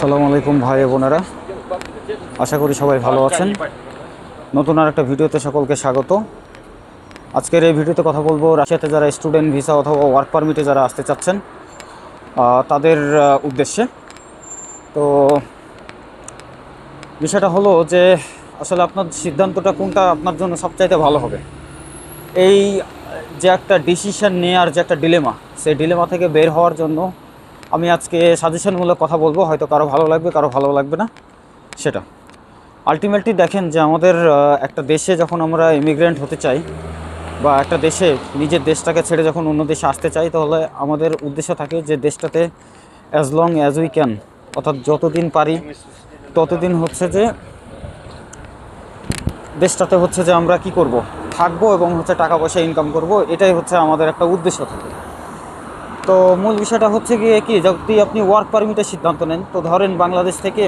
সালামু আলাইকুম ভাই বোনেরা। আশা করি সবাই ভালো আছেন। নতুন আর একটা ভিডিওতে সকলকে স্বাগত। আজকের এই ভিডিওতে কথা বলব রাশিয়াতে যারা স্টুডেন্ট ভিসা অথবা ওয়ার্ক পারমিটে যারা আসতে চাচ্ছেন তাদের উদ্দেশ্যে। তো বিষয়টা হলো যে আসলে আপনার সিদ্ধান্তটা কোনটা আপনার জন্য সবচাইতে ভালো হবে? এই যে একটা ডিসিশান নেওয়ার যে একটা ডিলেমা সেই ডিলেমা থেকে বের হওয়ার জন্য আমি আজকে সাজেশনমূলক কথা বলব, হয়তো কারও ভালো লাগবে, কারও ভালো লাগবে না। সেটা। আলটিমেটলি দেখেন যে আমাদের একটা দেশে যখন আমরা ইমিগ্রেন্ট হতে চাই বা একটা দেশে নিজের দেশটাকে ছেড়ে যখন অন্য দেশে আসতে চাই, তাহলে আমাদের উদ্দেশ্য থাকে যে দেশটাতে as long as we can অর্থাৎ যতদিন পারি, ততদিন হচ্ছে যে দেশটাতে হচ্ছে যে আমরা কি করব? থাকব এবং হচ্ছে টাকা পয়সা ইনকাম করব, এটাই হচ্ছে আমাদের একটা উদ্দেশ্য থাকে। তো মূল বিষয়টা হচ্ছে গিয়ে কি যদি আপনি ওয়ার্ক পারমিটের সিদ্ধান্ত নেন, তো ধরেন বাংলাদেশ থেকে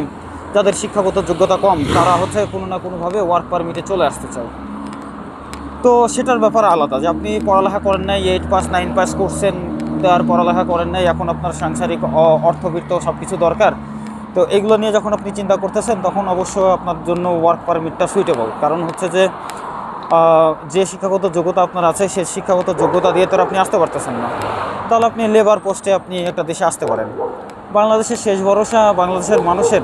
যাদের শিক্ষাগত যোগ্যতা কম, তারা হচ্ছে কোনো না কোনোভাবে ওয়ার্ক পারমিটে চলে আসতে চায়। তো সেটার ব্যাপার আলাদা, যে আপনি পড়ালেখা করেন নাই এইট পাস নাইন পাস করছেন আর পড়ালেখা করেন নাই, এখন আপনার সাংসারিক অর্থবিত্ত সব কিছু দরকার। তো এগুলো নিয়ে যখন আপনি চিন্তা করতেছেন, তখন অবশ্য আপনার জন্য ওয়ার্ক পারমিটটা সুইটেবল কারণ হচ্ছে যে যে শিক্ষাগত যোগ্যতা আপনার আছে সেই শিক্ষাগত যোগ্যতা দিয়ে তো আপনি আসতে পারতেছেন না। তাহলে আপনি লেবার পোস্টে আপনি একটা দেশে আসতে পারেন। বাংলাদেশের শেষ ভরসা বাংলাদেশের মানুষের।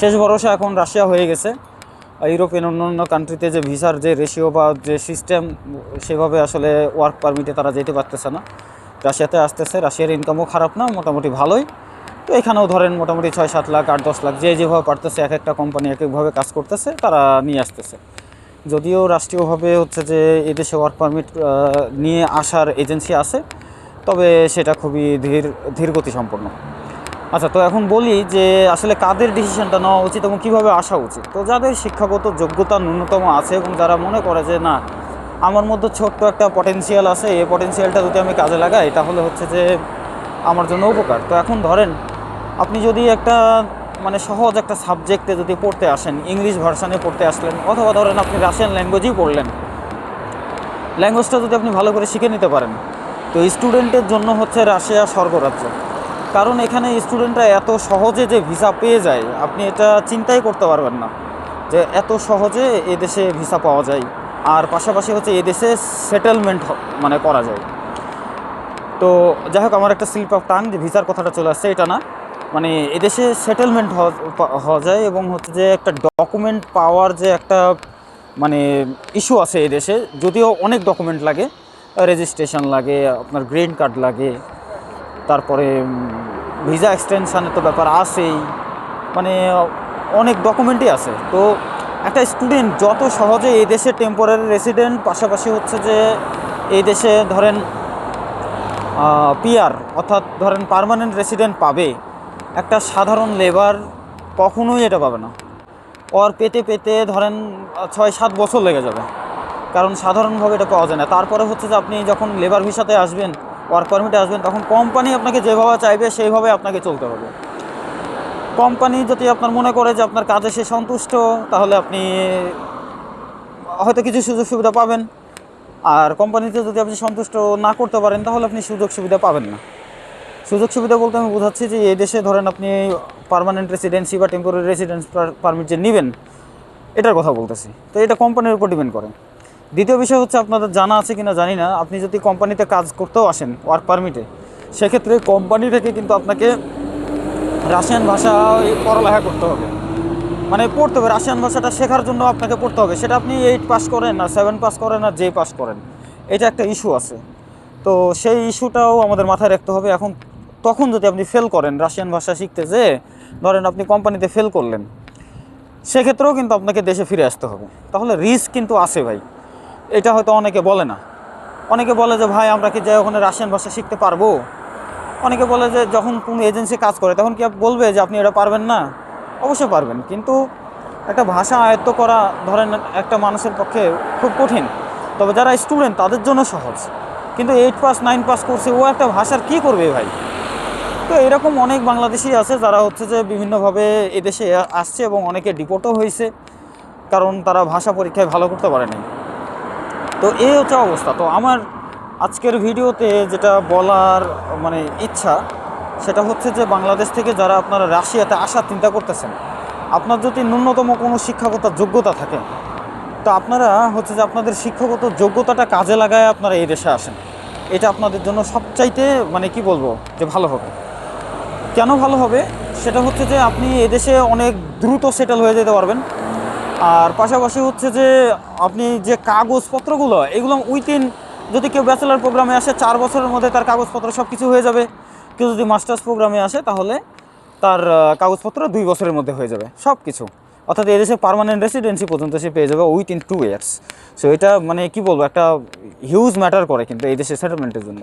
শেষ ভরসা এখন রাশিয়া হয়ে গেছে। ইউরোপিয়ান অন্যান্য কান্ট্রিতে যে ভিসার যে রেশিও বা যে সিস্টেম সেভাবে আসলে ওয়ার্ক পারমিটে তারা যেতে পারতেছে না। রাশিয়াতে আসতেছে, রাশিয়ার ইনকামও খারাপ না, মোটামুটি ভালোই। তো এখানেও ধরেন মোটামুটি ছয় সাত লাখ, আট দশ লাখ, যে যেভাবে পারতেছে, এক একটা কোম্পানি এক একভাবে কাজ করতেছে, তারা নিয়ে আসতেছে। যদিও রাষ্ট্রীয়ভাবে হচ্ছে যে এদেশে ওয়ার্ক পারমিট নিয়ে আসার এজেন্সি আছে, তবে সেটা খুবই ধীর ধীরগতি সম্পন্ন আচ্ছা তো এখন বলি যে আসলে কাদের ডিসিশনটা নেওয়া উচিত এবং কীভাবে আসা উচিত? তো যাদের শিক্ষাগত যোগ্যতা ন্যূনতম আছে এবং যারা মনে করে যে, না, আমার মধ্যে ছোট্ট একটা পটেনশিয়াল আছে, এই পটেনশিয়ালটা যদি আমি কাজে লাগাই, তাহলে হচ্ছে যে আমার জন্য উপকার। তো এখন ধরেন, আপনি যদি একটা মানে সহজ একটা সাবজেক্টে যদি পড়তে আসেন ইংলিশ ভার্সানে পড়তে আসলেন, অথবা ধরেন আপনি রাশিয়ান ল্যাঙ্গুয়েজই পড়লেন ল্যাঙ্গুয়েজটা যদি আপনি ভালো করে শিখে নিতে পারেন, তো স্টুডেন্টের জন্য হচ্ছে রাশিয়া স্বর্গরাজ্য। কারণ এখানে স্টুডেন্টরা এত সহজে যে ভিসা পেয়ে যায়, আপনি এটা চিন্তাই করতে পারবেন না, যে এত সহজে এদেশে ভিসা পাওয়া যায়, আর পাশাপাশি হচ্ছে এদেশে সেটেলমেন্ট মানে করা যায়। তো যাই হোক, আমার একটা স্লিপ অফ টাং যে ভিসার কথাটা চলে আসছে, এটা না। মানে এদেশে সেটেলমেন্ট হওয়া যায় এবং হচ্ছে যে একটা ডকুমেন্ট পাওয়ার যে একটা মানে ইস্যু আছে এদেশে, যদিও অনেক ডকুমেন্ট লাগে। রেজিস্ট্রেশন লাগে, আপনার গ্রিন কার্ড লাগে, তারপরে ভিসা এক্সটেনশানের তো ব্যাপার আছেই। মানে অনেক ডকুমেন্টই আছে। তো একটা স্টুডেন্ট যত সহজে এই দেশে টেম্পোরারি রেসিডেন্ট পাশাপাশি হচ্ছে যে এই দেশে ধরেন পিআর অর্থাৎ ধরেন পার্মানেন্ট রেসিডেন্ট পাবে একটা সাধারণ লেবার কখনোই এটা পাবে না। ওর পেতে পেতে ধরেন ছয় সাত বছর লেগে যাবে। কারণ সাধারণভাবে এটা পাওয়া যায় না। তারপরে হচ্ছে যে আপনি যখন লেবার ভিসাতে আসবেন ওয়ার্ক পারমিটে আসবেন, তখন কোম্পানি আপনাকে যেভাবে চাইবে সেইভাবে আপনাকে চলতে হবে। কোম্পানি যদি আপনার মনে করে যে আপনার কাজে সে সন্তুষ্ট, তাহলে আপনি হয়তো কিছু সুযোগ সুবিধা পাবেন। আর কোম্পানিতে যদি আপনি সন্তুষ্ট না করতে পারেন, তাহলে আপনি সুযোগ সুবিধা পাবেন না। সুযোগ সুবিধা বলতে আমি বোঝাচ্ছি যে এই দেশে ধরেন আপনি পার্মানেন্ট রেসিডেন্সি বা টেম্পোরারি রেসিডেন্স পারমিট যে নেবেন, এটার কথা বলতেছি। তো এটা কোম্পানির উপর ডিপেন্ড করে। দ্বিতীয় বিষয় হচ্ছে আপনাদের জানা আছে কিনা জানি না। আপনি যদি কোম্পানিতে কাজ করতেও আসেন ওয়ার্ক পারমিটে সেক্ষেত্রে কোম্পানি থেকে কিন্তু আপনাকে রাশিয়ান ভাষা পড়ালেখা করতে হবে। মানে পড়তে হবে রাশিয়ান ভাষাটা শেখার জন্য আপনাকে পড়তে হবে। সেটা আপনি এইট পাস করেন না সেভেন পাস করেন না জে পাস করেন। এটা একটা ইস্যু আছে। তো সেই ইস্যুটাও আমাদের মাথায় রাখতে হবে। এখন তখন যদি আপনি ফেল করেন রাশিয়ান ভাষা শিখতে যে, ধরেন আপনি কোম্পানিতে ফেল করলেন, সেক্ষেত্রেও কিন্তু আপনাকে দেশে ফিরে আসতে হবে। তাহলে রিস্ক কিন্তু আছে ভাই। এটা হয়তো অনেকে বলে না। অনেকে বলে যে, ভাই, আমরা কি যে ওখানে রাশিয়ান ভাষা শিখতে পারব? অনেকে বলে যে, যখন কোনো এজেন্সি কাজ করে, তখন কি বলবে যে, আপনি এটা পারবেন না? অবশ্যই পারবেন। কিন্তু একটা ভাষা আয়ত্ত করা, ধরেন একটা মানুষের পক্ষে খুব কঠিন। তবে যারা স্টুডেন্ট তাদের জন্য সহজ। কিন্তু এইট পাস নাইন পাস করছে ও একটা ভাষার কি করবে ভাই? তো এরকম অনেক বাংলাদেশি আছে যারা হচ্ছে যে বিভিন্নভাবে এদেশে আসছে এবং অনেকে ডিপোর্টও হয়েছে, কারণ তারা ভাষা পরীক্ষায় ভালো করতে পারে নাই। তো এই হচ্ছে অবস্থা। তো আমার আজকের ভিডিওতে যেটা বলার মানে ইচ্ছা, সেটা হচ্ছে যে বাংলাদেশ থেকে যারা আপনারা রাশিয়াতে আসার চিন্তা করতেছেন, আপনার যদি ন্যূনতম কোনো শিক্ষাগত যোগ্যতা থাকে, তো আপনারা হচ্ছে যে আপনাদের শিক্ষাগত যোগ্যতাটা কাজে লাগায় আপনারা এই দেশে আসেন। এটা আপনাদের জন্য সবচাইতে মানে কি বলব, যে ভালো হবে। কেন ভালো হবে? সেটা হচ্ছে যে আপনি এদেশে অনেক দ্রুত সেটেল হয়ে যেতে পারবেন। আর পাশাপাশি হচ্ছে যে আপনি যে কাগজপত্রগুলো, এগুলো উইথিন যদি কেউ ব্যাচেলার প্রোগ্রামে আসে, চার বছরের মধ্যে তার কাগজপত্র সব কিছু হয়ে যাবে। কেউ যদি মাস্টার্স প্রোগ্রামে আসে, তাহলে তার কাগজপত্র দুই বছরের মধ্যে হয়ে যাবে সব কিছু অর্থাৎ এদেশে পারমানেন্ট রেসিডেন্সি পর্যন্ত সে পেয়ে যাবে উইথিন টু ইয়ার্স সো এটা মানে কি বলব, একটা হিউজ ম্যাটার করে কিন্তু এই দেশে সেটেলমেন্টের জন্য।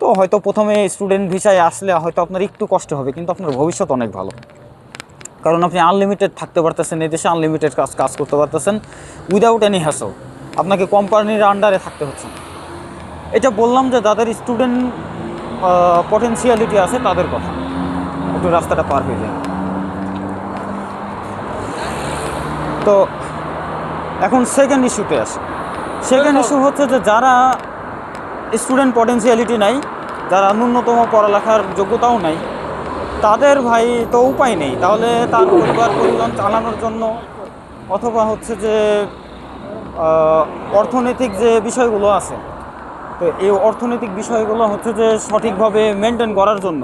তো হয়তো প্রথমে স্টুডেন্ট ভিসায় আসলে হয়তো আপনার একটু কষ্ট হবে কিন্তু আপনার ভবিষ্যৎ অনেক ভালো। কারণ আপনি আনলিমিটেড থাকতে পারতেছেন এদেশে আনলিমিটেড কাজ কাজ করতে পারতেছেন উইদাউট এনি হ্যাসল আপনাকে কোম্পানির আন্ডারে থাকতে হচ্ছে না। এটা বললাম যে যাদের স্টুডেন্ট পটেন্সিয়ালিটি আছে তাদের কথা। একটু রাস্তাটা পার হয়ে যায়। তো এখন সেকেন্ড ইস্যুতে আসে। সেকেন্ড ইস্যু হচ্ছে যে যারা স্টুডেন্ট পটেন্সিয়ালিটি নাই, যারা ন্যূনতম পড়ালেখার যোগ্যতাও নাই, তাদের ভাই তো উপায় নেই। তাহলে তার পরিবার পরিজন চালানোর জন্য অথবা হচ্ছে যে অর্থনৈতিক যে বিষয়গুলো আছে, তো এই অর্থনৈতিক বিষয়গুলো হচ্ছে যে সঠিকভাবে মেনটেন করার জন্য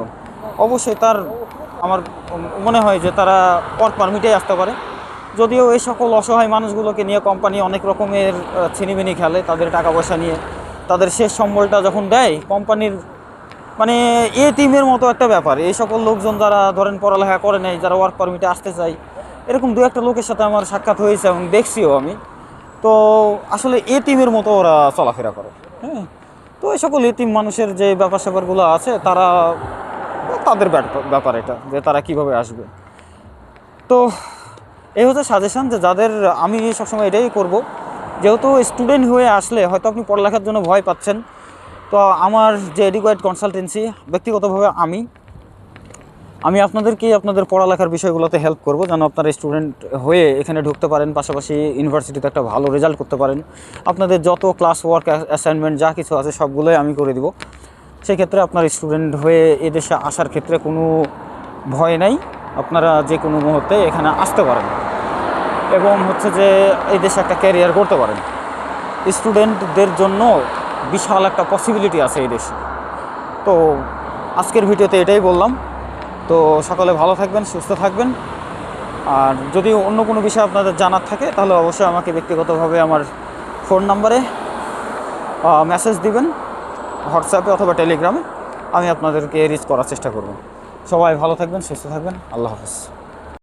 অবশ্যই তার আমার মনে হয় যে তারা ওয়ার্ক পারমিটে আসতে পারে। যদিও এই সকল অসহায় মানুষগুলোকে নিয়ে কোম্পানি অনেক রকমের ছিনিমিনি খেলে তাদের টাকা পয়সা নিয়ে। তাদের শেষ সম্বলটা যখন দেয়, কোম্পানির মানে এ টিমের মতো একটা ব্যাপার। এই সকল লোকজন যারা ধরেন পড়ালেখা করে নাই, যারা ওয়ার্ক পারমিটে আসতে চায়, এরকম দু একটা লোকের সাথে আমার সাক্ষাৎ হয়েছে এবং দেখছিও আমি। তো আসলে এ টিমের মতো ওরা চলাফেরা করে। হ্যাঁ তো এই সকল এতিম মানুষের যে ব্যাপার স্যাপারগুলো আছে, তারা তাদের ব্যাপার এটা, যে তারা কীভাবে আসবে। তো এই হচ্ছে সাজেশান যে যাদের, আমি সবসময় এটাই করব। যেহেতু স্টুডেন্ট হয়ে আসলে হয়তো আপনি পড়ালেখার জন্য ভয় পাচ্ছেন, তো আমার যে এডুকেট কনসালটেন্সি ব্যক্তিগতভাবে আমি আমি আপনাদেরকেই আপনাদের পড়ালেখার বিষয়গুলোতে হেল্প করব যেন আপনারা স্টুডেন্ট হয়ে এখানে ঢুকতে পারেন, পাশাপাশি ইউনিভার্সিটিতে একটা ভালো রেজাল্ট করতে পারেন। আপনাদের যত ক্লাস ওয়ার্ক অ্যাসাইনমেন্ট যা কিছু আছে সবগুলোই আমি করে দিব। সেক্ষেত্রে আপনার স্টুডেন্ট হয়ে এদেশে আসার ক্ষেত্রে কোনো ভয় নাই, আপনারা যে কোনো মুহূর্তে এখানে আসতে পারেন। এবং হচ্ছে যে এই দেশে একটা ক্যারিয়ার করতে পারেন। স্টুডেন্টদের জন্য বিশাল একটা পসিবিলিটি আছে এই দেশে। তো আজকের ভিডিওতে এটাই বললাম। তো সকালে ভালো থাকবেন, সুস্থ থাকবেন। আর যদি অন্য কোনো বিষয় আপনাদের জানার থাকে, তাহলে অবশ্যই আমাকে ব্যক্তিগতভাবে আমার ফোন নাম্বারে মেসেজ দিবেন, হোয়াটসঅ্যাপে অথবা টেলিগ্রামে। আমি আপনাদেরকে রিচ করার চেষ্টা করব। সবাই ভালো থাকবেন, সুস্থ থাকবেন। আল্লাহ হাফেজ।